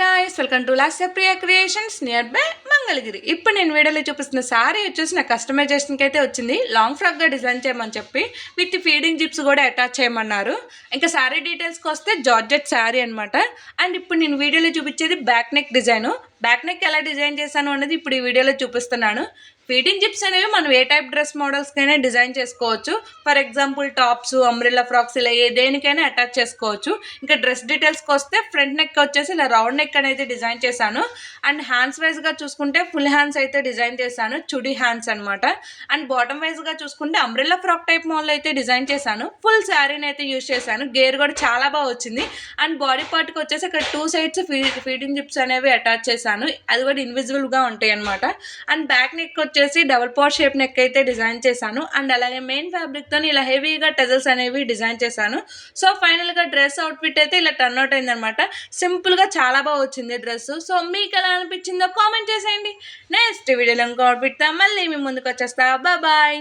Guys welcome to లాస్ట్ Priya creations near by Mangalagiri ఇప్పుడు నేను వీడియోలో చూపిస్తున్న సారీ వచ్చేసి నా కస్టమైజేషన్కి అయితే వచ్చింది. లాంగ్ ఫ్రాక్గా డిజైన్ చేయమని చెప్పి విత్ ఫీడింగ్ జిప్స్ కూడా అటాచ్ చేయమన్నారు. ఇంకా సారీ డీటెయిల్స్కి వస్తే జార్జెట్ శారీ అనమాట అండ్ ఇప్పుడు నేను వీడియోలో చూపించేది back neck design back neck ఎలా డిజైన్ చేశాను అనేది ఇప్పుడు ఈ వీడియోలో చూపిస్తున్నాను. ఫీటింగ్ జిప్స్ అనేవి మనం ఏ టైప్ డ్రెస్ మోడల్స్కైనా డిజైన్ చేసుకోవచ్చు. For example tops umbrella frocks ఇలా ఏ దేనికైనా అటాచ్ చేసుకోవచ్చు. ఇంకా డ్రెస్ డీటెయిల్స్కి వస్తే ఫ్రంట్ నెక్ వచ్చేసి ఇలా రౌండ్ నెక్ అనేది డిజైన్ చేశాను. అండ్ హ్యాండ్స్ వైజ్గా చూసుకుంటే ఫుల్ హ్యాండ్స్ అయితే డిజైన్ చేశాను. చుడి హ్యాండ్స్ అనమాట అండ్ బాటమ్ వైజ్గా చూసుకుంటే అంబ్రిల్లా ఫ్రాక్ టైప్ మోడల్ అయితే డిజైన్ చేశాను. ఫుల్ శారీని అయితే యూజ్ చేశాను. గేర్ కూడా చాలా బాగా వచ్చింది. అండ్ బాడీ పార్ట్కి వచ్చేసి ఇక్కడ two sides fee feeding zips అనేవి అటాచ్ చేశాను. చేశాను. అది కూడా ఇన్విజిబుల్గా ఉంటాయి అనమాట అండ్ బ్యాక్ నెక్ వచ్చేసి డబల్ పాట్ షేప్ నెక్ అయితే డిజైన్ చేశాను. అండ్ అలాగే మెయిన్ ఫ్యాబ్రిక్తో ఇలా హెవీగా టెజల్స్ అనేవి డిజైన్ చేశాను. సో ఫైనల్గా డ్రెస్ అవుట్ఫిట్ అయితే ఇలా టర్న్ అవుట్ అయిందనమాట సింపుల్గా చాలా బాగా వచ్చింది డ్రెస్ సో మీకు ఎలా అనిపించిందో కామెంట్ చేసేయండి. నెక్స్ట్ వీడియోలో ఇంకో అవుట్ఫిట్తో మళ్ళీ మీ ముందుకు వచ్చేస్తా. బాయ్